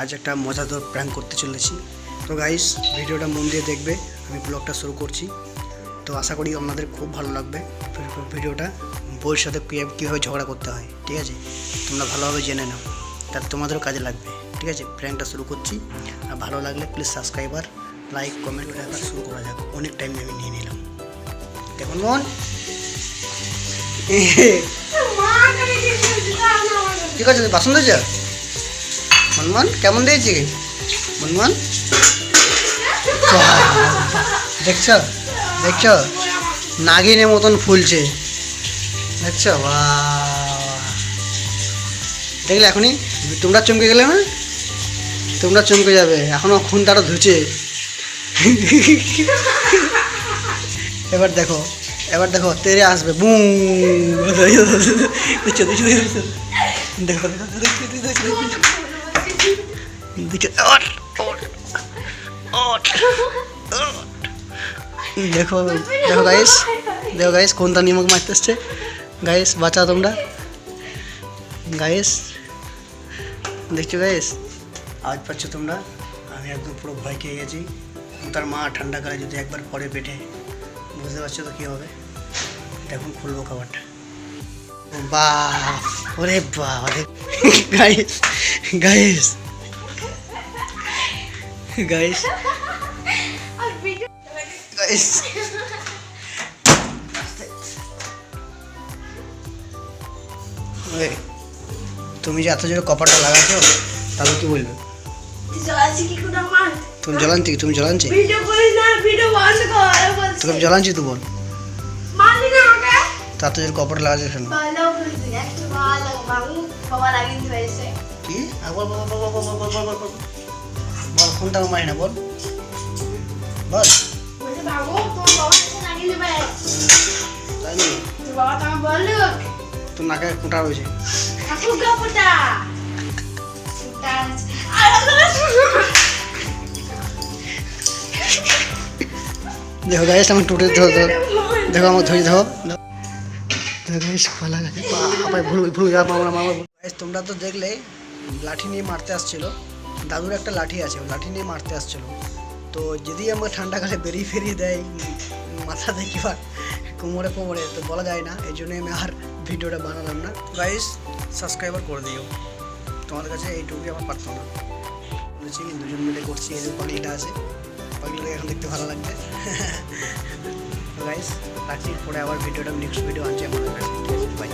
আজ একটা মজাদার প্র্যাঙ্ক করতে চলেছি। তো গাইস ভিডিওটা মন দিয়ে দেখবে আমি ব্লগটা শুরু করছি। তো আশা করি আপনাদের খুব ভালো লাগবে। ভিডিওটা বউয়ের সাথে কীভাবে ঝগড়া করতে হয় ঠিক আছে? তোমরা ভালোভাবে জেনে নাও তার তোমাদেরও কাজে লাগবে ঠিক আছে? প্র্যাঙ্কটা শুরু করছি। আর ভালো লাগলে প্লিজ সাবস্ক্রাইবার লাইক কমেন্ট এবার শুরু করা যাক। অনেক টাইম আমি নিয়ে নিলাম। দেখুন মন। ঠিক আছে বাসন দিয়েছ মনমন কেমন দিয়েছি মনমন দেখছ দেখছ নাগিনের মতন ফুলছে দেখছ বাহ দেখলে এখনই তোমরা চমকে গেলে না তোমরা চমকে যাবে এখনও খুন তারা ধুছে এবার দেখো এবার দেখো তেরে আসবে বুম দেখো দেখো দেখছ দেখছ দেখছ ওঠ, ওঠ, ওঠ, ওঠ। দেখো দেখো গাইস দেখো গাইস কোনটা নিমক মারতে এসছে গাইস বাঁচা তোমরা গাইস দেখছ গাইস আজ পাচ্ছ তোমরা আমি একদম পুরো ভয় খেয়ে গেছি তার মা ঠান্ডা কালে যদি একবার পরে পেটে বুঝতে পারছ তো কী হবে দেখুন খুলবো খাবারটা বাহ ওরে বাহ ওরে গাইস গাইস গাইস গাইস তুমি যে এত জোরে কপারটা লাগাচ্ছো তাহলে কি বলবে? তুমি জ্বলানছি তুমি জ্বলানছি? তোকে জ্বলানছি তো বল। চাতুজের কপারে লাগাছে কি? বল ফোনটা মাই না বল। বল। তোর নাকে কোটা হয়েছে দেখো গাইস আমার টুটে দেখো আমার ধরে দেখো তোমরা তো দেখলে, লাঠি নিয়ে মারতে আসছিল। দাদুর একটা লাঠি আছে লাঠি নিয়ে মারতে আসছিল। তো যদি আমার ঠান্ডা কালে বেরিয়ে ফেরিয়ে দেয়, মাথা থেকে বা কোমরে কোমরে তো বলা যায় না। এই জন্যই আমি আর ভিডিওটা বানালাম না। গাইস সাবস্ক্রাইবার করে দিও। তোমাদের কাছে এইটুকুই আমার পারতো না বলেছি, দুজন মিলে করছি এই যে পাগলিটা আছে। পাগলিটা এখন দেখতে ভালো লাগবে গাইস রাখছি পরে আবার ভিডিওটা নেক্সট ভিডিও আনছি আমাদের কাছে বাই